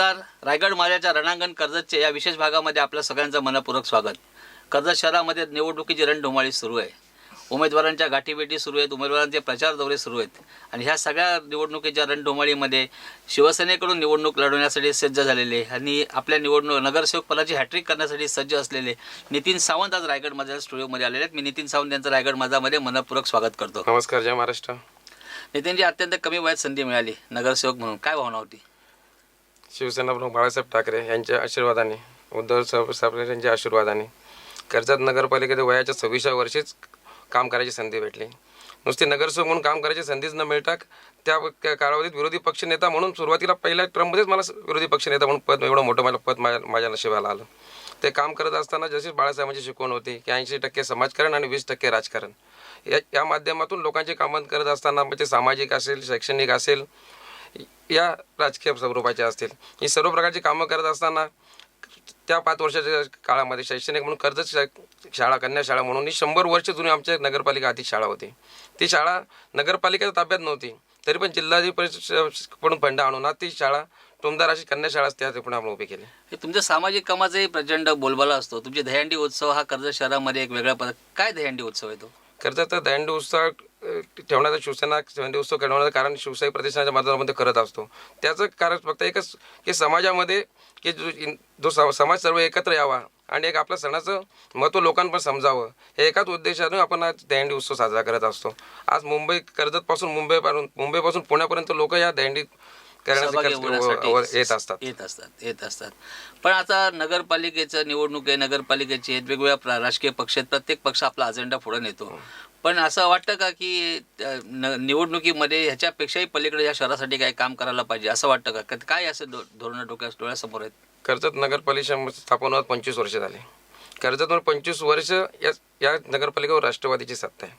नमस्कार. रायगड माझ्याच्या रणांगण कर्जतच्या या विशेष भागामध्ये आपल्या सगळ्यांचं मनपूर्वक स्वागत. कर्जत शहरामध्ये निवडणुकीची रणधुमाळी सुरू आहे. उमेदवारांच्या गाठीभेटी सुरू आहेत उमेदवारांचे प्रचार दौरे सुरू आहेत. आणि ह्या सगळ्या निवडणुकीच्या रणधुमाळीमध्ये शिवसेनेकडून निवडणूक लढवण्यासाठी सज्ज झालेले आणि आपल्या निवडणूक नगरसेवक पदाची हॅट्रिक करण्यासाठी सज्ज असलेले नितीन सावंत आज रायगड माझ्या स्टुडिओमध्ये आलेले आहेत. मी नितीन सावंत यांचं रायगड माझामध्ये मनपूर्वक स्वागत करतो. नमस्कार जय महाराष्ट्र. नितीनजी अत्यंत कमी वयात संधी मिळाली नगरसेवक म्हणून. काय भावना होती? शिवसेना प्रमुख बाळासाहेब ठाकरे यांच्या आशीर्वादाने उद्धव साहेब यांच्या आशीर्वादाने कर्जत नगरपालिकेत वयाच्या सव्वीसव्या वर्षीच काम करायची संधी भेटली. नुसती नगरसेवक म्हणून काम करायची संधीच न मिळता त्या कालावधीत विरोधी पक्षनेता म्हणून सुरुवातीला पहिल्या ट्रम्पमध्येच मला विरोधी पक्षनेता म्हणून पद एवढं मोठं मला पद माझ्या माझ्या नशिबाला आलं. ते काम करत असताना जशी बाळासाहेबांची शिकवण होती की ऐंशी टक्के समाजकारण आणि वीस टक्के राजकारण. या या माध्यमातून लोकांची कामं करत असताना म्हणजे सामाजिक असेल शैक्षणिक असेल या राजकीय स्वरूपाच्या असतील. ही सर्व प्रकारची कामं करत असताना त्या पाच वर्षाच्या काळामध्ये शैक्षणिक म्हणून कर्जत शा- शाळा कन्या शाळा म्हणून ही शंभर वर्ष जुनी आमच्या नगरपालिका आधी शाळा होती. ती शाळा नगरपालिकेच्या ताब्यात नव्हती. तरी पण जिल्हाधिकारी परिषद फंड आणून ती शाळा टोमदार अशी कन्या शाळा त्या पुढे आपण उभी केली. तुमच्या सामाजिक कामाचाही प्रचंड बोलबाला असतो. तुमची दहीहंडी उत्सव हा कर्जत शहरामध्ये एक वेगळा पद काय दहीहंडी उत्सव आहे तो? कर्जत दहीहंडी उत्सव ठेवण्याचा शिवसेना दहीहंडी उत्सव ठेवण्याचं कारण शिवशाही प्रतिष्ठानच्या माध्यमामध्ये करत असतो. त्याचं कारण फक्त एकच की समाजामध्ये की जो जो सम- समाज सर्व एकत्र यावा आणि एक आपल्या सणाचं महत्त्व लोकांपर्यंत समजावं. हे एकाच उद्देशानं आपण आज दहीहंडी उत्सव साजरा करत असतो. आज मुंबई कर्जतपासून मुंबईपासून मुंबईपासून पुण्यापर्यंत लोक या सहभागी करण्यासाठी येत असतात. येत असतात येत असतात. पण आता नगरपालिकेचं निवडणूक आहे नगरपालिकेची आहेत वेगवेगळ्या राजकीय पक्ष आहेत प्रत्येक पक्ष आपला अजेंडा पुढे नेतो. पण असं वाटतं का की न- निवडणुकीमध्ये ह्याच्यापेक्षाही पलीकडे या शहरासाठी काही काम करायला पाहिजे असं वाटतं का? काय असं धो- धोरणं डोक्या डोळ्यासमोर आहेत? कर्जत नगरपालिका स्थापन होत पंचवीस वर्ष झाले. कर्जतवर पंचवीस वर्ष या या नगरपालिकेवर राष्ट्रवादीची सत्ता आहे.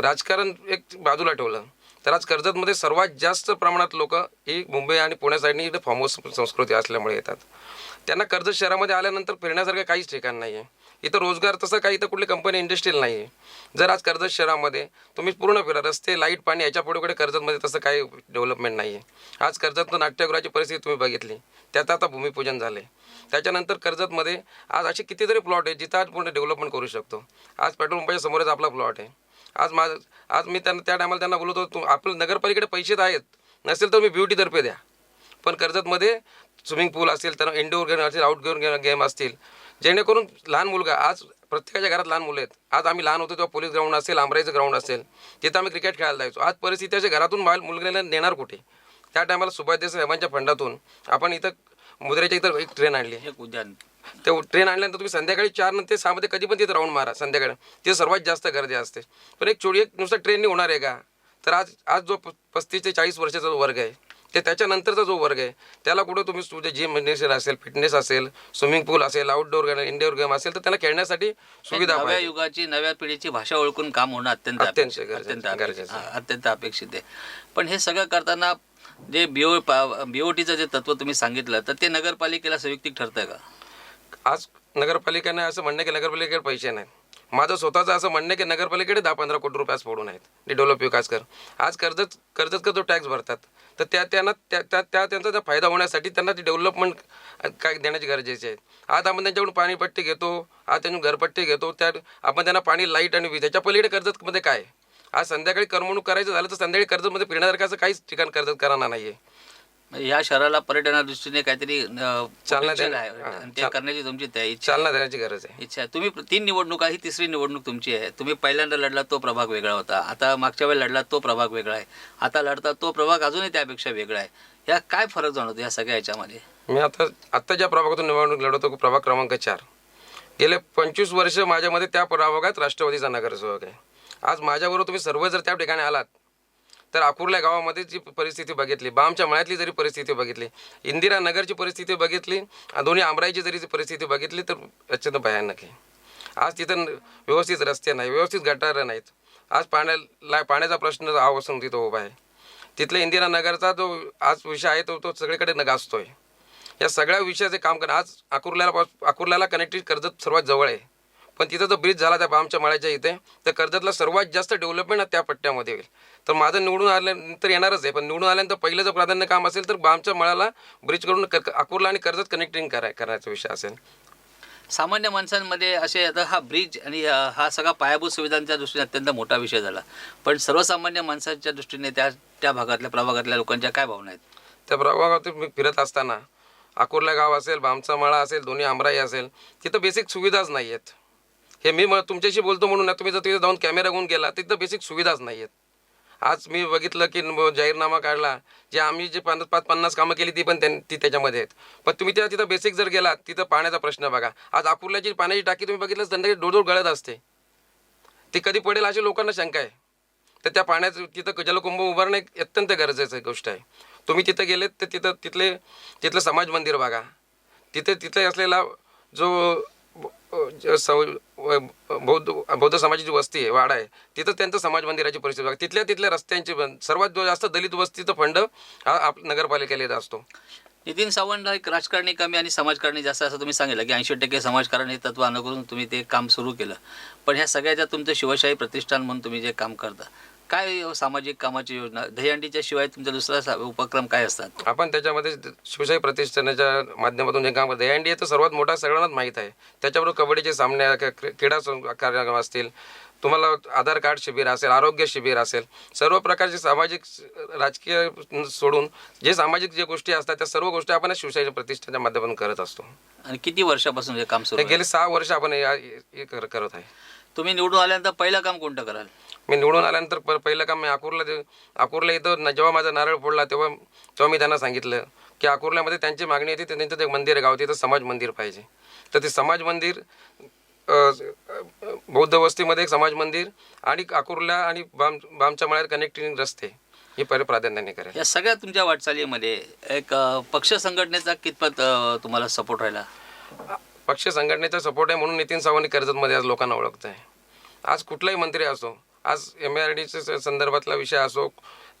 राजकारण एक बाजूला ठेवलं तर आज कर्जतमध्ये सर्वात जास्त प्रमाणात लोक ही मुंबई आणि पुण्या साईडनी इथं फार्म हाऊस संस्कृती असल्यामुळे येतात. त्यांना कर्जत शहरामध्ये आल्यानंतर फिरण्यासारखं काहीच ठिकाण नाही आहे इथं रोजगार तसं काही इथं कुठली कंपनी इंडस्ट्रीयल नाही आहे जर आज कर्जत शहरामध्ये तुम्ही पूर्ण फिरा रस्ते लाइट पाणी याच्यापुढे कुठे कर्जतमध्ये तसं काही डेव्हलपमेंट नाही आहे आज कर्जत नाट्यगृहाची परिस्थिती तुम्ही बघितली. त्यात आता भूमिपूजन झाले त्याच्यानंतर कर्जतमध्ये आज असे कितीतरी प्लॉट आहे जिथं आज पूर्ण डेव्हलपमेंट करू शकतो. आज पेट्रोल पंपाच्या समोरच आपला प्लॉट आहे. आज माझं आज मी त्यांना त्या टायमाला त्यांना बोलत होतो आपलं नगरपालिकेकडे पैसे तर आहेत. नसेल तर मी ब्युटीतर्फे द्या. पण कर्जतमध्ये स्विमिंग पूल असेल तर इंडोर गेम असेल आउटडोअर गेम असतील. जेणेकरून लहान मुलगा आज प्रत्येकाच्या घरात लहान मुलं आहेत. आज आम्ही लहान होतो तेव्हा पोलीस ग्राउंड असेल आमराईचं ग्राउंड असेल तिथं आम्ही क्रिकेट खेळायला जायचो. आज परिस्थिती अशी घरातून बाहेर मुलगाला नेणार कुठे? त्या टायमाला सुभाष साहेबांच्या फंडातून आपण इथं मुद्रेच्या इथं एक ट्रेन आणली एक उद्यान. ते ट्रेन आणल्यानंतर तुम्ही संध्याकाळी चार नंतर सहामध्ये कधी पण तिथे राऊंड मारा संध्याकाळी. तिथे सर्वात जास्त गर्दी असते. पण एक चोरी एक नुसतं ट्रेनने होणार आहे का? तर आज आज जो पस्तीस ते चाळीस वर्षाचा वर्ग आहे ते त्याच्यानंतरचा जो वर्ग आहे त्याला कुठं तुम्ही तुझे जिम असेल फिटनेस असेल स्विमिंग पूल असेल आउटडोर गेम इंडोर गेम असेल तर त्याला खेळण्यासाठी सुविधा नव्या युगाची नव्या पिढीची भाषा ओळखून काम होणं अत्यंत अत्यंत गरजेचं- अत्यंत अपेक्षित- आहे. हा, अत्यंत अपेक्षित आहे. पण हे सगळं करताना जे बीओ बीओटीचं जे तत्व तुम्ही सांगितलं तर ते नगरपालिकेला संयुक्तिक ठरतंय का? आज नगरपालिकेने असं म्हणणं की नगरपालिकेकडे पैसे नाहीत. माझं स्वतःचं असं म्हणणं आहे की नगरपालिकेकडे दहा पंधरा कोटी रुपयाच पडून आहेत. डेव्हलप विकास कर. आज कर्जत कर्जत करतो टॅक्स भरतात. तर त्या त्यांना त्या त्या त्या त्यांचा त्या फायदा होण्यासाठी त्यांना ती डेव्हलपमेंट काय देण्याची गरजेची आहे. आज आपण त्यांच्याकडून पाणीपट्टी घेतो आज त्यांच्याकडून घरपट्टी घेतो त्या आपण त्यांना पाणी लाइट आणि वीज त्याच्या पलीकडे कर्जतमध्ये काय? आहे? आज संध्याकाळी करमणूक करायचं झालं तर संध्याकाळी कर्जतमध्ये फिरण्यासारखं असं काहीच ठिकाण कर्जत करणार नाही आहे म्हणजे या शहराला पर्यटना दृष्टीने काहीतरी चालना potential आहे. हा, आणि ते चाल- करण्याची तुमची त्या इच्छा. चालना देण्याची गरज आहे. इच्छा. आहे तुम्ही तीन निवडणुका ही तिसरी निवडणूक तुमची आहे. तुम्ही पहिल्यांदा लढला तो प्रभाग वेगळा होता. आता मागच्या वेळी लढला तो प्रभाग वेगळा आहे. आता लढता तो प्रभाग अजूनही त्यापेक्षा वेगळा आहे. या काय फरक जाणवतो या सगळ्या याच्यामध्ये मी आता आत्ता ज्या प्रभागातून निवडणूक लढवतो प्रभाग क्रमांक चार. गेले पंचवीस वर्ष माझ्यामध्ये त्या प्रभागात राष्ट्रवादीचा नगरसेवक आहे. आज माझ्याबरोबर तुम्ही सर्व जर त्या ठिकाणी आलात तर अकुर्ल्या गावामध्ये जी परिस्थिती बघितली बामच्या मळ्यातली जरी परिस्थिती बघितली इंदिरा नगरची परिस्थिती बघितली आणि दोन्ही आमराईची जरी परिस्थिती बघितली तर अत्यंत भयानक आहे. आज तिथं व्यवस्थित रस्ते नाही व्यवस्थित गटारं नाहीत. आज पाण्याला पाण्याचा प्रश्न आवासून तिथं उभा आहे. तिथल्या इंदिरा नगरचा जो आज विषय आहे तो तो सगळीकडे नगासतोय या सगळ्या विषयाचे काम करणं आज अकुर्ल्याला पास- अकुर्ल्याला कनेक्टिव्ह कर्जत सर्वात जवळ आहे. पण तिथं जो ब्रिज झाला त्या बामच्या मळ्याच्या इथे तर कर्जतला सर्वात जास्त डेव्हलपमेंट त्या पट्ट्यामध्ये होईल. तर माझं निवडून आल्यानंतर येणारच आहे. पण निवडून आल्यानंतर पहिलं जर प्राधान्य काम असेल तर आमच्या मळाला ब्रिज करून अकोला आणि कर्जत कनेक्टिंग कराय करायचा विषय असेल. सामान्य माणसांमध्ये असे आता हा ब्रिज आणि हा सगळा पायाभूत सुविधांच्या दृष्टीने अत्यंत मोठा विषय झाला. पण सर्वसामान्य माणसांच्या दृष्टीने त्या त्या भागातल्या प्रभागातल्या लोकांच्या काय भावना आहेत? त्या प्रभागात मी फिरत असताना अकोरला गाव असेल बामचा मळा असेल दोन्ही आमराई असेल तिथं बेसिक सुविधाच नाही आहेत हे मी म- तुमच्याशी बोलतो म्हणून ना तुम्ही जर तिथे जाऊन कॅमेरा घेऊन गेला तिथं बेसिक सुविधाच नाही आहेत आज मी बघितलं की जाहीरनामा काढला जे आम्ही जे पन्नास पाच पन्नास कामं केली ती पण त्यां ती त्याच्यामध्ये आहेत. पण तुम्ही त्या तिथं बेसिक जर गेलात तिथं पाण्याचा प्रश्न बघा. आज अकुर्ल्याची पाण्याची टाकी तुम्ही बघितलं संध्याकाळी डोडोड गळत असते. ती कधी पडेल अशी लोकांना शंका आहे. तर त्या पाण्याचं तिथं जलकुंभ उभारणं एक अत्यंत गरजेचं गोष्ट आहे. तुम्ही तिथं गेलेत तर तिथं तिथले तिथलं समाज मंदिर बघा. तिथे तिथे असलेला जो बौद्ध बौद्ध समाजाची वस्ती आहे वाडा आहे तिथं त्यांचं समाज मंदिराची परिस्थिती बघा. तिथल्या तिथल्या रस्त्यांची पण सर्वात जो जास्त दलित वस्तीचा फंड हा आप नगरपालिकेला येत असतो. नितीन सावंत एक राजकारणी कमी आणि समाजकारणी जास्त असं तुम्ही सांगितलं की ऐंशी टक्के समाजकारण हे तत्व अनुकरून तुम्ही ते काम सुरू केलं. पण ह्या सगळ्याच्या तुमचं शिवशाही प्रतिष्ठान म्हणून तुम्ही जे काम करता काय सामाजिक कामाची योजना? दहीहंडीच्या शिवाय तुमचा दुसरा उपक्रम काय असतात? आपण त्याच्यामध्ये शिवशाही प्रतिष्ठानाच्या माध्यमातून जे काम करतो दहीहंडी हे तर सर्वात मोठा सगळ्यांनाच माहीत आहे. त्याच्याबरोबर कबड्डीचे सामने क्रीडा कार्यक्रम असतील तुम्हाला आधार कार्ड शिबिर असेल आरोग्य शिबिर असेल सर्व प्रकारचे सामाजिक राजकीय सोडून जे सामाजिक जे गोष्टी असतात त्या सर्व गोष्टी आपण शिवशाही प्रतिष्ठानच्या माध्यमातून करत असतो. आणि किती वर्षापासून हे काम सुरू? गेले सहा वर्ष आपण हे करत आहे. तुम्ही निवडून आल्यानंतर पहिलं काम कोणतं कराल? मी निवडून आल्यानंतर प- पहिलं काम मी अकोरला जे- अकोरला इथं जेव्हा माझा नारळ फोडला तेव्हा तेव्हा मी त्यांना सांगितलं की अकोरल्यामध्ये त्यांची मागणी होती ते त्यांचं ते मंदिर आहे गाव तिथं समाज मंदिर पाहिजे. तर ते समाज मंदिर बौद्ध वस्तीमध्ये एक समाज मंदिर आणि अकोरला आणि बाम बामच्या मळ्यात कनेक्टिंग रस्ते हे पहिले प्राधान्याने करेल या सगळ्या तुमच्या वाटचालीमध्ये एक पक्ष संघटनेचा कितपत तुम्हाला सपोर्ट राहिला? पक्ष संघटनेचा सपोर्ट आहे म्हणून नितीन सावंत कर्जतमध्ये आज लोकांना ओळखत आहे आज कुठलाही मंत्री असो आज एम आर डीच्या संदर्भातला विषय असो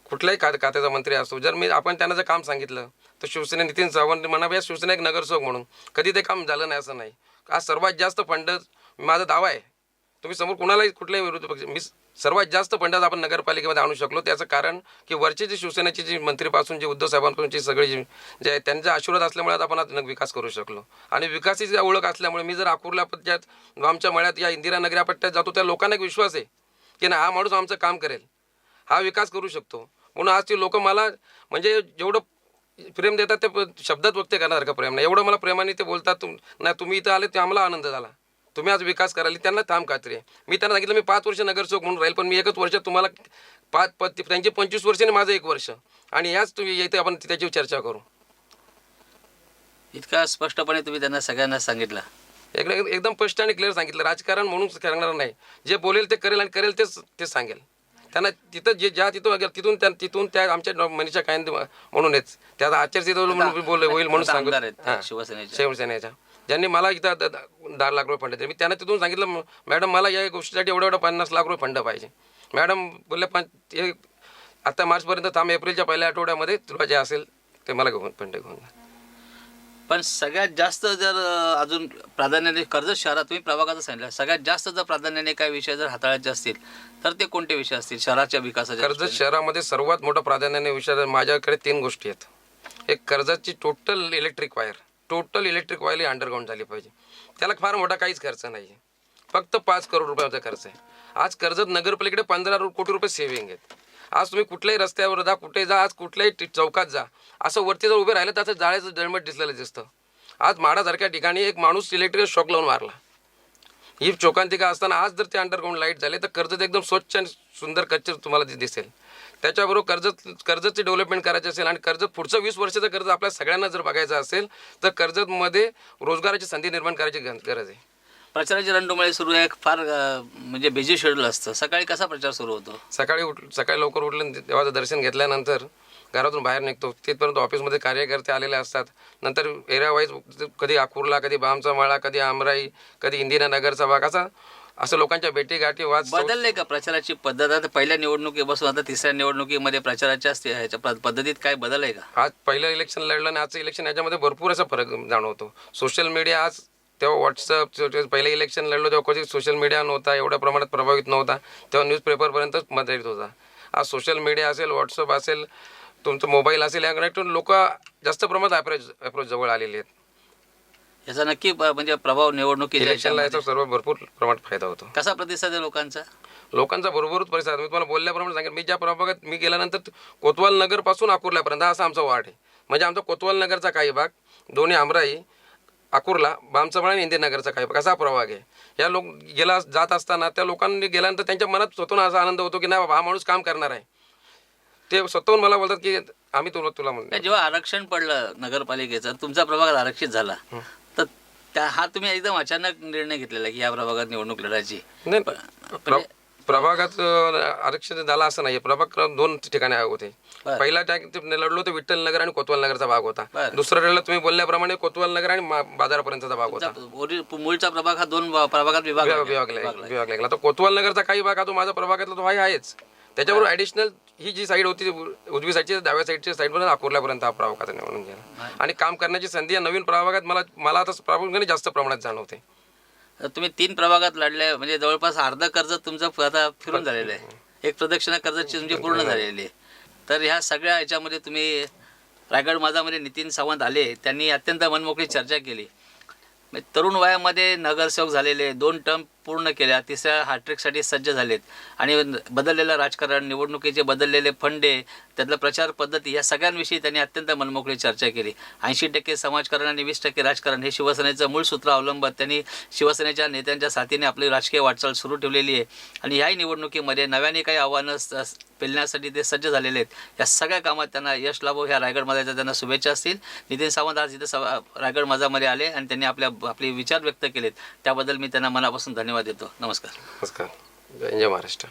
कुठल्याही खात खात्याचा मंत्री असो जर मी आपण त्यांना जर काम सांगितलं तर शिवसेने नितीन सावंत म्हणावे शिवसेना एक नगरसेवक म्हणून कधी ते काम झालं नाही असं नाही. आज सर्वात जास्त फंड माझा दावा आहे तुम्ही समोर कुणालाही कुठल्याही विरोधी पक्ष मी सर्वात जास्त फंडात आपण नगरपालिकेमध्ये आणू शकलो त्याचं कारण की वरचे जे शिवसेनेचे जी मंत्रीपासून जे उद्धव साहेबांपासूनची सगळी सगळे जे आहे त्यांचा आशीर्वाद असल्यामुळे आपण आज विकास करू शकलो. आणि विकासाची ओळख असल्यामुळे मी जर अकोरला पट्ट्यात आमच्या मळ्यात या इंदिरा नगऱ्या पट्ट्यात जातो त्या लोकांना एक विश्वास आहे. की ना हा माणूस आमचं काम करेल. हा विकास करू शकतो. म्हणून आज ती लोक मला म्हणजे जेवढं प्रेम देतात ते शब्दात व्यक्त करण्यासारखं प्रेम? नाही एवढं मला प्रेमाने ते बोलतात तुम नाही तुम्ही इथं आले ते आम्हाला आनंद झाला. तुम्ही आज विकास कराल त्यांना थांब खात्री आहे. मी त्यांना सांगितलं मी पाच वर्ष नगरसेवक म्हणून राहील पण मी एकच वर्ष तुम्हाला पाच प- त्यांची पंचवीस वर्ष आणि माझं एक वर्ष. आणि याच तुम्ही इथे आपण त्याची चर्चा करू. इतका स्पष्टपणे तुम्ही त्यांना सगळ्यांना सांगितलं. एकदम एकदम स्पष्ट आणि क्लिअर सांगितलं. राजकारण म्हणून करणार नाही. जे बोलेल ते करेल आणि करेल तेच ते सांगेल. त्यांना तिथं जे ज्या तिथं वगैरे तिथून त्या तिथून त्या आमच्या मनीषा कायंदे म्हणूनच त्याचा आचारसंहिता म्हणून बोल होईल म्हणून सांगत शिवसेनेच्या ज्यांनी मला इथं दहा लाख रुपये फंड दिले. मी त्यांना तिथून सांगितलं "म- मॅडम मला या गोष्टीसाठी एवढं एवढं पन्नास लाख रुपये फंड पाहिजे. मॅडम बोलले पण आता मार्चपर्यंत थांब एप्रिलच्या पहिल्या आठवड्यामध्ये तुला जे असेल ते मला घेऊन फंड घेऊन जा." पण सगळ्यात जास्त जर अजून प्राधान्याने कर्जत शहरात तुम्ही प्रभागाचं सांगितलं सगळ्यात जास्त जर प्राधान्याने काही विषय जर हाताळायचे असतील तर ते कोणते विषय असतील? शहराच्या विकासाच्या कर्जत दृष्टीने? शहरामध्ये सर्वात मोठा प्राधान्याने विषय माझ्याकडे तीन गोष्टी आहेत. एक कर्जतची total electric wire total electric wire ही अंडरग्राऊंड झाली पाहिजे. त्याला फार मोठा काहीच खर्च नाही आहे. फक्त पाच करोड रुपयाचा खर्च आहे. आज कर्जत नगरपालिकेकडे पंधरा कोटी रुपये सेव्हिंग आहेत. आज तुम्ही कुठल्याही रस्त्यावर जा कुठे जा आज कुठल्याही चौकात जा. असं वरती जर उभे राहिलं त्याचं जाळ्याचं जळमट दिसलेलं दिसतं. आज माडासारख्या ठिकाणी एक माणूस इलेक्ट्रिक शॉक लावून मारला. ही चौकांतिका असताना आज जर ते अंडरग्राऊंड लाइट झाले तर कर्जत एकदम स्वच्छ आणि सुंदर कच्चर तुम्हाला दिसेल. त्याच्याबरोबर कर्जत कर्जतची डेव्हलपमेंट करायची असेल आणि कर्जत पुढचं वीस वर्षाचं कर्ज आपल्या सगळ्यांना जर बघायचं असेल तर कर्जतमध्ये रोजगाराची संधी निर्माण करायची गरज आहे. प्रचाराची रणधुमाळी सुरू आहे. फार अ, म्हणजे बिझी शेड्यूल असतं. सकाळी कसा प्रचार सुरू होतो? सकाळी उठ सकाळी लवकर उठलं देवाचं दर्शन घेतल्यानंतर घरातून बाहेर निघतो. तिथपर्यंत ऑफिसमध्ये कार्यकर्ते आलेले असतात. नंतर एरिया वाईज कधी अकुर्ला कधी बामचा माळा कधी आमराई कधी इंदिरानगरचा भाग असा असं लोकांच्या भेटीगाठी वाद बदलले का प्रचाराची पद्धत? आता पहिल्या निवडणुकीपासून आता तिसऱ्या निवडणुकीमध्ये प्रचाराच्या असते- ह्याच्या पद्धतीत काय बदल आहे का? आज पहिलं इलेक्शन लढलं आणि आजचं इलेक्शन याच्यामध्ये भरपूर असा फरक जाणवतो. सोशल मीडिया आज तेव्हा व्हॉट्सअप पहिलं इलेक्शन लढलो तेव्हा कधी सोशल मीडिया नव्हता एवढ्या प्रमाणात प्रभावित नव्हता. तेव्हा न्यूजपेपरपर्यंतच मर्यादित होता. आज सोशल मीडिया असेल व्हॉट्सअप असेल तुमचं मोबाईल असेल या कनेक्टून लोक जास्त प्रमाणात अप्रोच अप्रोच जवळ आलेले आहेत. याचा नक्की म्हणजे प्रभाव निवडणुकीच्या इलेक्शनला. याचा सर्व भरपूर प्रमाणात फायदा होतो. कसा प्रतिसाद आहे लोकांचा? लोकांचा बरोबरच परिसर मी तुम्हाला बोलल्याप्रमाणे सांगेन मी ज्या प्रभागात मी गेल्यानंतर कोतवाल नगरपासून अकोरल्यापर्यंत हा असा आमचा वार्ड आहे. म्हणजे आमचा कोतवाल नगरचा काही भाग दोन्ही आमराई अकोरला बामचबळ आणि इंदिरानगरचा काही भाग असा प्रभाग आहे? या लोक गेला जात असताना त्या लोकांनी गेल्यानंतर त्यांच्या मनात स्वतःहून असा आनंद होतो की नाही बाबा हा माणूस काम करणार आहे. ते स्वतःहून मला बोलतात की आम्ही तुला तुला म्हणतो जेव्हा आरक्षण पडलं नगरपालिकेचं तुमचा प्रभाग आरक्षित झाला. तर त्या हा तुम्ही एकदम अचानक निर्णय घेतलेला की या प्रभागात निवडणूक लढायची. नाही प्रभागात आरक्षण झालं असं नाही प्रभाग क्रमांक दोन ठिकाणी होते. बरं. पहिला टॅग ते लढलो तर विठ्ठल नगर आणि कोतवाल नगरचा भाग होता. बरं. दुसरा लढलं तुम्ही बोलल्याप्रमाणे कोतवाल नगर आणि मा- बाजारापर्यंतचा भाग होता. ओरि- मूळचा प्रभाग हा दोन प्रभागात विभाग विभाग लागला तर कोतवाल नगरचा काही भाग हा तो माझा प्रभागातला तो आहे आहेच त्याच्याबरोबर ऍडिशनल ही जी साईड होती उजवी साईडची डाव्या साईडची साईड पर्यंत अकोरल्यापर्यंत हा प्रभाग आता निवडून गेला. आणि काम करण्याची संधी या नवीन प्रभागात मला मला आता प्रामुख्याने जास्त प्रमाणात जाणवते. तुम्ही तीन प्रभागात लढले म्हणजे जवळपास अर्ध कर्ज तुमचं आता फिरून झालेलं आहे. एक प्रदक्षिणा कर्जाची तुमची पूर्ण झालेली आहे. तर ह्या सगळ्या ह्याच्यामध्ये तुम्ही रायगड माझामध्ये नितीन सावंत आले त्यांनी अत्यंत मनमोकळी चर्चा केली. म्हणजे तरुण वयामध्ये नगरसेवक झालेले दोन टर्म पूर्ण केल्या तिसऱ्या हॅट्रिकसाठी सज्ज झालेत. आणि बदललेलं राजकारण निवडणुकीचे बदललेले फंडे त्यातलं प्रचार पद्धती या सगळ्यांविषयी त्यांनी अत्यंत मनमोकळी चर्चा केली. ऐंशी टक्के समाजकारण आणि वीस टक्के राजकारण हे शिवसेनेचं मूळ सूत्र अवलंबत त्यांनी शिवसेनेच्या नेत्यांच्या साथीने आपली राजकीय वाटचाल सुरू ठेवलेली आहे. आणि याही निवडणुकीमध्ये नव्याने काही आव्हानं स- पेलण्यासाठी ते सज्ज झालेले आहेत. या सगळ्या कामात त्यांना यश लाभो ह्या रायगड माझ्याच्या त्यांना शुभेच्छा असतील. नितीन सावंत आज इथं सभा रायगड माझामध्ये आले आणि त्यांनी आपल्या आपले विचार व्यक्त केलेत. त्याबद्दल मी त्यांना मनापासून धन्यवाद देतो. नमस्कार. नमस्कार. जय जय महाराष्ट्र.